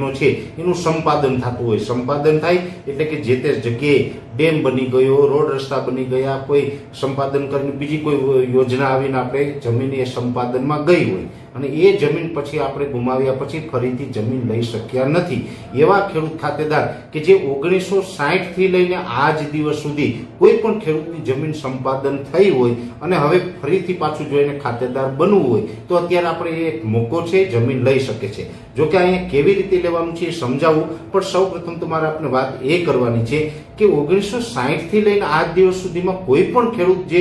જમીનો છે, એનું સંપાદન થતું હોય. સંપાદન થાય એટલે કે જે તે જગ્યાએ ડેમ બની ગયો, રોડ રસ્તા બની ગયા, કોઈ સંપાદન કરીને બીજી કોઈ યોજના આવીને આપણે જમીન એ સંપાદનમાં ગઈ હોય. અને એ જમીન પછી આપણે ગુમાવ્યા પછી ફરીથી જમીન લઈ શક્યા નથી. એવા ખેડૂત ખાતેદાર કે જે ઓગણીસો સાહીઠથી લઈને આજ દિવસ સુધી કોઈ પણ ખેડૂતની જમીન સંપાદન થઈ હોય અને હવે ફરીથી પાછું જોઈને ખાતેદાર બનવું હોય, તો અત્યારે આપણે એક મોકો છે, જમીન લઈ શકે છે. જો કે અહીંયા કેવી રીતે લેવાનું છે એ સમજાવવું પણ સૌ પ્રથમ મારે આપણે વાત એ કરવાની છે કે ઓગણીસો સાહીઠથી લઈને આજ દિવસ સુધીમાં કોઈ પણ ખેડૂત જે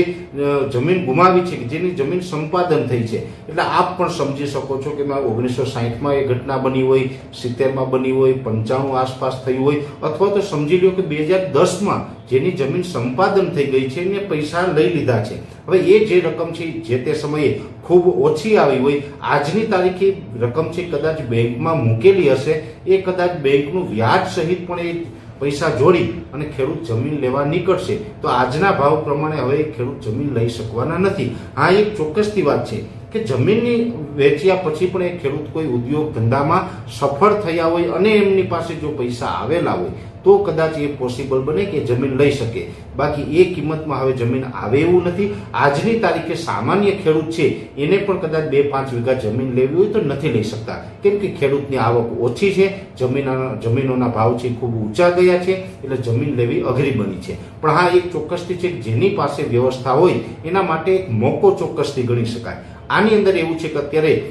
જમીન ગુમાવી છે કે જેની જમીન સંપાદન થઈ છે, એટલે આપ પણ સમજી શકો છો કે ઓગણીસો સાહીઠમાં એ ઘટના બની હોય, સિત્તેરમાં બની હોય, પંચાણું આસપાસ થઈ હોય, અથવા તો સમજી લો કે બે હજાર દસમાં જેની જમીન સંપાદન થઈ ગઈ છે, એને પૈસા લઈ લીધા છે. હવે એ જે રકમ છે, જે તે સમયે ખૂબ ઓછી આવી હોય, આજની તારીખે રકમ છે કદાચ બેંકમાં મૂકેલી હશે, એ કદાચ બેંકનું વ્યાજ સહિત પણ એ પૈસા જોડી અને ખેડૂત જમીન લેવા નીકળશે. તો આજના ભાવ પ્રમાણે હવે ખેડૂત જમીન લઈ શકવાના નથી. આ એક ચોક્કસથી વાત છે. કે જમીનની વેચ્યા પછી પણ એ ખેડૂત કોઈ ઉદ્યોગ ધંધામાં સફળ થયા હોય અને એમની પાસે જો પૈસા આવેલા હોય તો કદાચ એ પોસિબલ બને કે જમીન લઈ શકે. બાકી એ કિંમતમાં હવે જમીન આવે એવું નથી. આજની તારીખે સામાન્ય ખેડૂત છે, એને પણ કદાચ બે પાંચ વીઘા જમીન લેવી હોય તો નથી લઈ શકતા. કેમ કે ખેડૂતની આવક ઓછી છે, જમીનના, જમીનોના ભાવ છે ખૂબ ઊંચા ગયા છે, એટલે જમીન લેવી અઘરી બની છે. પણ હા, એક ચોક્કસથી છે, જેની પાસે વ્યવસ્થા હોય, એના માટે એક મોકો ચોક્કસથી ગણી શકાય. આની અંદર એવું છે કે અત્યારે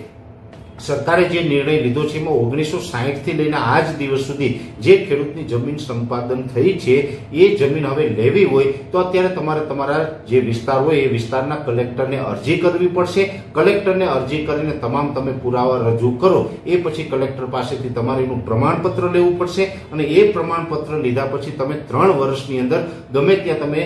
સરકારે જે નિર્ણય લીધો છે એમાં ઓગણીસો સાહીઠથી લઈને આજ દિવસ સુધી જે ખેડૂતની જમીન સંપાદન થઈ છે, એ જમીન હવે લેવી હોય તો અત્યારે તમારે તમારા જે વિસ્તાર હોય એ વિસ્તારના કલેક્ટરને અરજી કરવી પડશે. કલેક્ટરને અરજી કરીને તમામ તમે પુરાવા રજૂ કરો. એ પછી કલેક્ટર પાસેથી તમારે એનું પ્રમાણપત્ર લેવું પડશે અને એ પ્રમાણપત્ર લીધા પછી તમે ત્રણ વર્ષની અંદર ગમે ત્યાં તમે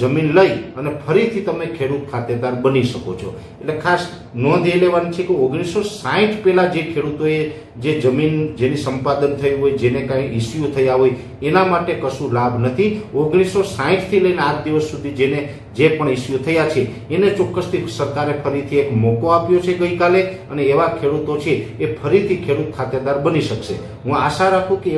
જમીન લઈ અને ફરીથી તમે ખેડૂત ખાતેદાર બની શકો છો. એટલે ખાસ નોંધ એ લેવાની છે કે ઓગણીસો સાહીઠ પહેલા જે ખેડૂતોએ જે જમીન જેની સંપાદન થયું હોય, જેને કાંઈ ઇસ્યુ થયા હોય, એના માટે કશું લાભ નથી. ઓગણીસો સાહીઠથી લઈને આજ દિવસ સુધી જેને જે પણ ઇસ્યુ થયા છે, એને ચોક્કસથી સરકારે ફરીથી એક મોકો આપ્યો છે ગઈકાલે અને એવા ખેડૂતો છે, એ ફરીથી ખેડૂત ખાતેદાર બની શકશે. હું આશા રાખું કે